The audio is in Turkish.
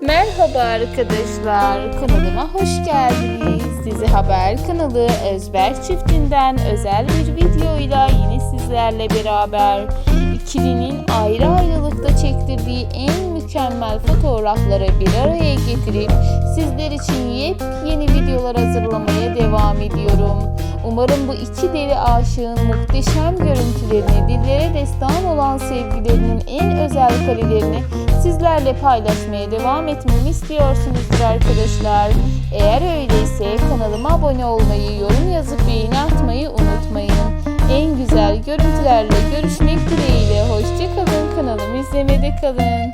Merhaba arkadaşlar, kanalıma hoş geldiniz. Dizi Haber kanalı Özberk çiftinden özel bir videoyla yine sizlerle beraber ikilinin ayrı ayrılıkta çektirdiği en mükemmel fotoğrafları bir araya getirip sizler için yepyeni videolar hazırlamaya devam ediyorum. Umarım bu iki deli aşığın muhteşem görüntülerini, dillere destan olan sevgilerinin en özel karelerini sizlerle paylaşmaya devam etmemi istiyorsunuzdur arkadaşlar. Eğer öyleyse kanalıma abone olmayı, yorum yazıp beğeni atmayı unutmayın. En güzel görüntülerle görüşmek dileğiyle. Hoşçakalın kanalımı izlemede kalın.